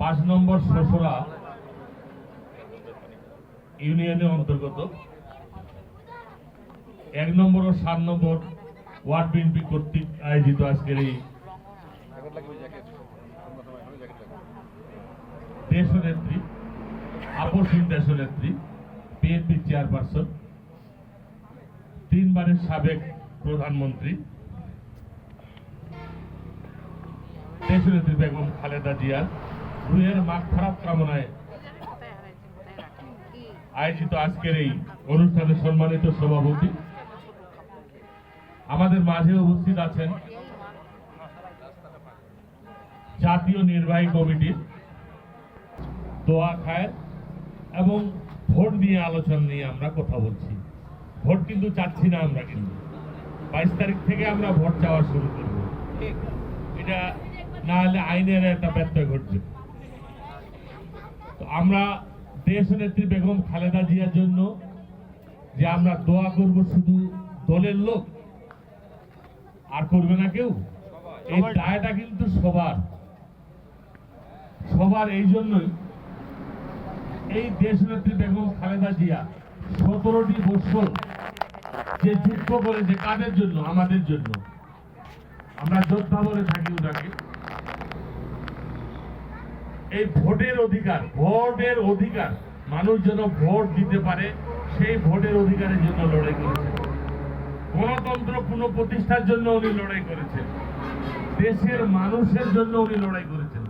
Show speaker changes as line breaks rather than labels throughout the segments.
পাঁচ নম্বর শোষরা ইউনিয়নের অন্তর্গত। এক নম্বর ও সাত নম্বর ওয়ার্ড বিএনপি কর্তৃক আয়োজিত আজকের এই দেশনেত্রী আপসীন দেশনেত্রী, বিএনপি চেয়ারপারসন, তিনবারের সাবেক প্রধানমন্ত্রী দেশনেত্রী বেগম খালেদা জিয়ার রুহের মাঠ খারাপ কামনায় আয়োজিত আজকের এই অনুষ্ঠানে সম্মানিত সভাপতি। আমাদের মাঝে উপস্থিত আছেন জাতীয় নির্বাহী কমিটির দোয়া খায় এবং ভোট নিয়ে আলোচনা নিয়ে আমরা কথা বলছি। ভোট কিন্তু চাচ্ছি না আমরা কিন্তু। বাইশ তারিখ থেকে আমরা ভোট চাওয়া শুরু করব। এটা না হলে আইনের একটা ব্যত্যয় ঘটবে। তো আমরা দেশ নেত্রী বেগম খালেদা জিয়ার জন্য যে আমরা দোয়া করব শুধু দলের লোক আর করবে না কেউ? এই দায়টা কিন্তু সবার। সবার এই জন্যই এই দেশ নেত্রী বেগম খালেদা জিয়া সতেরোটি বছর যে যুদ্ধ করেছে কাদের জন্য? আমাদের জন্য। আমরা যোদ্ধা বলে থাকি ওনাকে এই ভোটের অধিকার ভোটের অধিকার, মানুষ যেন ভোট দিতে পারে, সেই ভোটের অধিকারের জন্য লড়াই করেছেন গণতন্ত্র পুনঃপ্রতিষ্ঠার জন্য উনি লড়াই করেছেন। দেশের মানুষের জন্য উনি লড়াই করেছেন।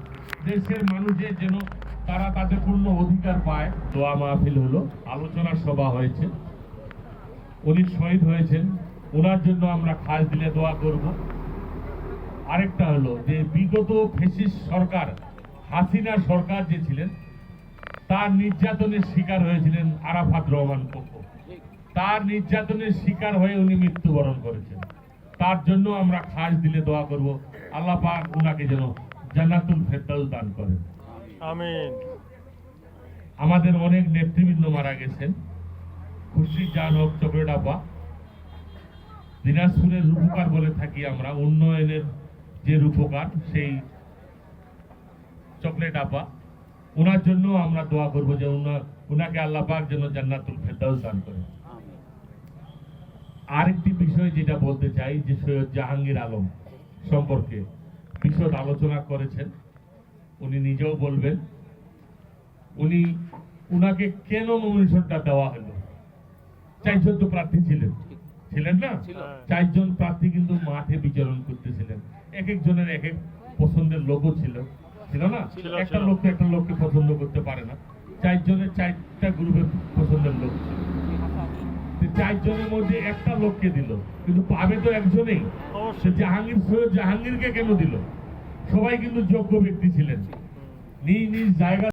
দেশের মানুষের যেন তারা তাদের পূর্ণ অধিকার পায়। দোয়া মাহফিল হলো আলোচনা সভা হয়েছে। উনি শহীদ হয়েছেন। ওনার জন্য আমরা খাস দিলে দোয়া করব। আরেকটা হলো যে বিগত ফেসিস সরকার হাসিনা সরকার যে ছিলেন তার নির্যাতনের শিকার হয়েছিলেন আরাফাত রহমান পক্ষ। তার নির্যাতনের শিকার হয়ে উনি মৃত্যুবরণ করেছেন। তার জন্য আমরা খাস দিলে দোয়া করব। আল্লাহ পাক উনাকে যেন জান্নাতুল ফেরদাউস দান করেন।
আমিন।
আমাদের অনেক নেতৃবৃন্দ মারা গেছেন। খুশি জান হোক চক্রডাপা দিনাজপুরের রূপকার বলে থাকি আমরা। উন্নয়নের যে রূপকার সেই চকলেট আপা। ওনার জন্য আমরা দোয়া করব যে উনাকে আল্লাহ পাক যেন জান্নাতুল ফেরদাউস দান করেন। আরেকটি বিষয় যেটা বলতে চাই যে সৈয়দ জাহাঙ্গীর আলম সম্পর্কে। বিশদ আলোচনা করেছেন। উনি নিজেও বলবেন উনি উনাকে কেন নমিনেশনটা দেওয়া হলো? চারজন তো প্রার্থী ছিলেন। ছিলেন না? চারজন প্রার্থী কিন্তু মাঠে বিচরণ করতেছিলেন। এক একজনের এক এক পছন্দের লোকও ছিল। ছিল না? একটা লোককে একটা লোককে পছন্দ করতে পারে না। চারজনের চারটা গ্রুপের পছন্দের লোক চারজনের মধ্যে একটা লোককে দিল। কিন্তু পাবে তো একজনেই। সে জাহাঙ্গীর সৈয়দ জাহাঙ্গীরকে কেন দিল? সবাই কিন্তু যোগ্য ব্যক্তি ছিলেন। নিজ নিজ জায়গা